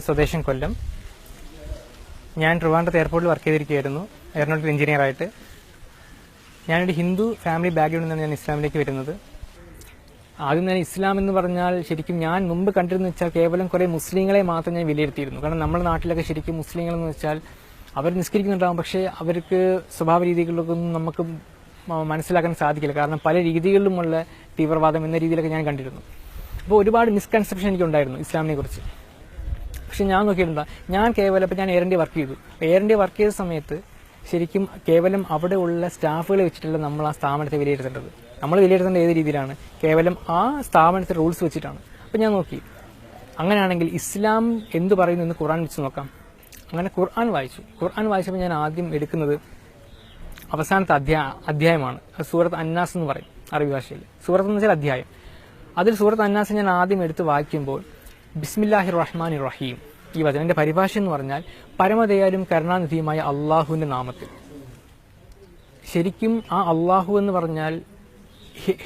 സ്വദേശം കൊല്ലം. ഞാൻ ട്രിവാൻഡ്രത്ത് എയർപോർട്ടിൽ വർക്ക് ചെയ്തിരിക്കുകയായിരുന്നു. എയറോനോട്ടിക്കൽ എഞ്ചിനീയർ ആയിട്ട്. ഞാനൊരു ഹിന്ദു ഫാമിലി ബാക്ക്ഗ്രൗണ്ടിൽ നിന്നാണ് ഞാൻ ഇസ്ലാമിലേക്ക് വരുന്നത്. ആദ്യം ഞാൻ ഇസ്ലാം എന്ന് പറഞ്ഞാൽ ശരിക്കും ഞാൻ മുമ്പ് കണ്ടിരുന്നു വെച്ചാൽ കേവലം കുറേ മുസ്ലിങ്ങളെ മാത്രം ഞാൻ വിലയിരുത്തിയിരുന്നു. കാരണം നമ്മുടെ നാട്ടിലൊക്കെ ശരിക്കും മുസ്ലിങ്ങൾ എന്ന് വെച്ചാൽ അവർ നിസ്കരിക്കുന്നുണ്ടാകും പക്ഷേ അവർക്ക് സ്വഭാവ രീതികളിലൊക്കെ നമുക്ക് മനസ്സിലാക്കാൻ സാധിക്കില്ല. കാരണം പല രീതികളിലുമുള്ള തീവ്രവാദം എന്ന രീതിയിലൊക്കെ ഞാൻ കണ്ടിരുന്നു. അപ്പോൾ ഒരുപാട് മിസ്കൺസെപ്ഷൻ എനിക്കുണ്ടായിരുന്നു ഇസ്ലാമിനെ കുറിച്ച് പക്ഷെ ഞാൻ നോക്കിയിട്ടുണ്ട്. ഞാൻ കേവലം ഇപ്പം ഞാൻ എയർ ഇന്ത്യ വർക്ക് ചെയ്തു. എയർ ഇന്ത്യ വർക്ക് ചെയ്ത സമയത്ത് ശരിക്കും കേവലം അവിടെ ഉള്ള സ്റ്റാഫുകളെ വെച്ചിട്ടല്ല നമ്മൾ ആ സ്ഥാപനത്തെ വിലയിരുത്തേണ്ടത്. നമ്മൾ വിലയിരുത്തേണ്ടത് ഏത് രീതിയിലാണ്? കേവലം ആ സ്ഥാപനത്തെ റൂൾസ് വെച്ചിട്ടാണ്. അപ്പം ഞാൻ നോക്കി. അങ്ങനെയാണെങ്കിൽ ഇസ്ലാം എന്ത് പറയുന്നു എന്ന് ഖുർആൻ വെച്ച് നോക്കാം. അങ്ങനെ ഖുർആൻ വായിച്ചു. ഖുർആൻ വായിച്ചപ്പോൾ ഞാൻ ആദ്യം എടുക്കുന്നത് അവസാനത്തെ അധ്യായ അധ്യായമാണ്. സൂറത്ത് അന്നാസ് എന്ന് പറയും അറബി ഭാഷയിൽ. സൂറത്ത് എന്ന് വെച്ചാൽ അധ്യായം. അതിൽ സൂറത്ത് അന്നാസ് ഞാൻ ആദ്യം എടുത്ത് വായിക്കുമ്പോൾ ബിസ്മില്ലാഹി റഹ്മാൻ റഹീം ഈ വചനന്റെ പരിഭാഷ എന്ന് പറഞ്ഞാൽ പരമദയാലും കരുണാനിധിയുമായ അള്ളാഹുവിന്റെ നാമത്തിൽ. ശരിക്കും ആ അള്ളാഹു എന്ന് പറഞ്ഞാൽ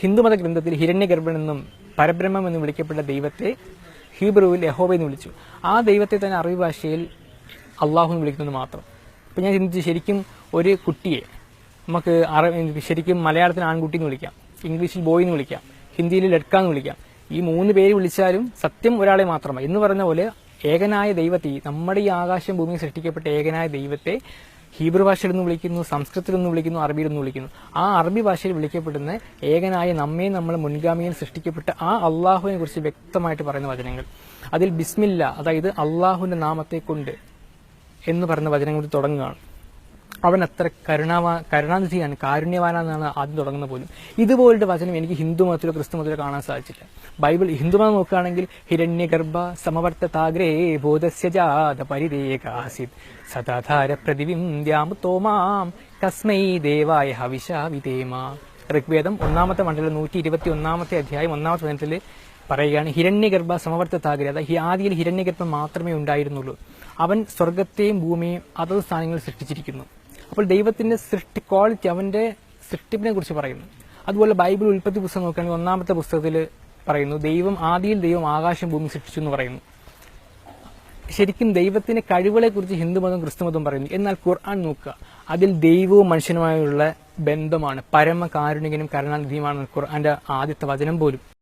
ഹിന്ദുമത ഗ്രന്ഥത്തിൽ ഹിരണ്യഗർഭൻ എന്നും പരബ്രഹ്മം എന്നും വിളിക്കപ്പെട്ട ദൈവത്തെ ഹീബ്രുവിൽ യഹോബ എന്ന് വിളിച്ചു. ആ ദൈവത്തെ തന്നെ അറബി ഭാഷയിൽ അള്ളാഹു എന്ന് വിളിക്കുന്നത് മാത്രം. ഇപ്പം ഞാൻ ചിന്തിച്ചു ശരിക്കും ഒരു കുട്ടിയെ നമുക്ക് ശരിക്കും മലയാളത്തിൽ ആൺകുട്ടി എന്ന് വിളിക്കാം. ഇംഗ്ലീഷിൽ ബോയ് എന്ന് വിളിക്കാം. ഹിന്ദിയിൽ ലഡ്ക എന്ന് വിളിക്കാം. ഈ മൂന്ന് പേര് വിളിച്ചാലും സത്യം ഒരാളെ മാത്രമാണ് എന്ന് പറഞ്ഞ പോലെ ഏകനായ ദൈവത്തെ നമ്മുടെ ഈ ആകാശം ഭൂമി സൃഷ്ടിക്കപ്പെട്ട ഏകനായ ദൈവത്തെ ഹീബ്രു ഭാഷയിൽ നിന്ന് വിളിക്കുന്നു സംസ്കൃതത്തിൽ നിന്ന് വിളിക്കുന്നു അറബിയിൽ നിന്ന് വിളിക്കുന്നു. ആ അറബി ഭാഷയിൽ വിളിക്കപ്പെടുന്ന ഏകനായ നമ്മെ നമ്മൾ മുൻഗാമിയിൽ സൃഷ്ടിക്കപ്പെട്ട ആ അള്ളാഹുവിനെ കുറിച്ച് വ്യക്തമായിട്ട് പറയുന്ന വചനങ്ങൾ. അതിൽ ബിസ്മില്ല അതായത് അള്ളാഹുവിന്റെ നാമത്തെ കൊണ്ട് എന്ന് പറയുന്ന വചനങ്ങൾ തുടങ്ങുകയാണ്. അവൻ അത്ര കരുണാവാ കരുണാനിധിയാണ് കാരുണ്യവാനാണെന്നാണ് ആദ്യം തുടങ്ങുന്ന പോലും. ഇതുപോലത്തെ വചനം എനിക്ക് ഹിന്ദു മതത്തിലോ ക്രിസ്തു മതത്തിലോ കാണാൻ സാധിച്ചില്ല. ബൈബിൾ ഹിന്ദു മതം നോക്കുകയാണെങ്കിൽ ഹിരണ്യഗർഭ സമവർത്തതാഗ്രേ ബോധസ്യജാത പരിരേകാസിത് സദാധാര തോമാം കസ്മൈ ദേവായ ഹവിഷാവിതേമാ ഋഗ്വേദം ഒന്നാമത്തെ മണ്ഡലം നൂറ്റി ഇരുപത്തി ഒന്നാമത്തെ അധ്യായം ഒന്നാമത്തെ വചനത്തിൽ പറയുകയാണ് ഹിരണ്യഗർഭ സമവർത്തതാഗ്രേ. അതായത് ഈ ആദിയിൽ ഹിരണ്യഗർഭം മാത്രമേ ഉണ്ടായിരുന്നുള്ളൂ. അവൻ സ്വർഗത്തെയും ഭൂമിയെയും അതത് സ്ഥാനങ്ങളിൽ സൃഷ്ടിച്ചിരിക്കുന്നു. അപ്പോൾ ദൈവത്തിന്റെ സൃഷ്ടി ക്വാളിറ്റി അവന്റെ സൃഷ്ടിപ്പിനെ കുറിച്ച് പറയുന്നു. അതുപോലെ ബൈബിൾ ഉൽപ്പത്തി പുസ്തകം നോക്കുകയാണെങ്കിൽ ഒന്നാമത്തെ പുസ്തകത്തിൽ പറയുന്നു ദൈവം ആദിയിൽ ദൈവം ആകാശം ഭൂമി സൃഷ്ടിച്ചു എന്ന് പറയുന്നു. ശരിക്കും ദൈവത്തിന്റെ കഴിവുകളെ കുറിച്ച് ഹിന്ദുമതം ക്രിസ്തുമതം പറയുന്നു. എന്നാൽ ഖുർആൻ നോക്കുക അതിൽ ദൈവവും മനുഷ്യനുമായുള്ള ബന്ധമാണ്. പരമകാരുണികനും കരുണാനിധിയുമാണ് ഖുർആന്റെ ആദ്യത്തെ വചനം പോലും.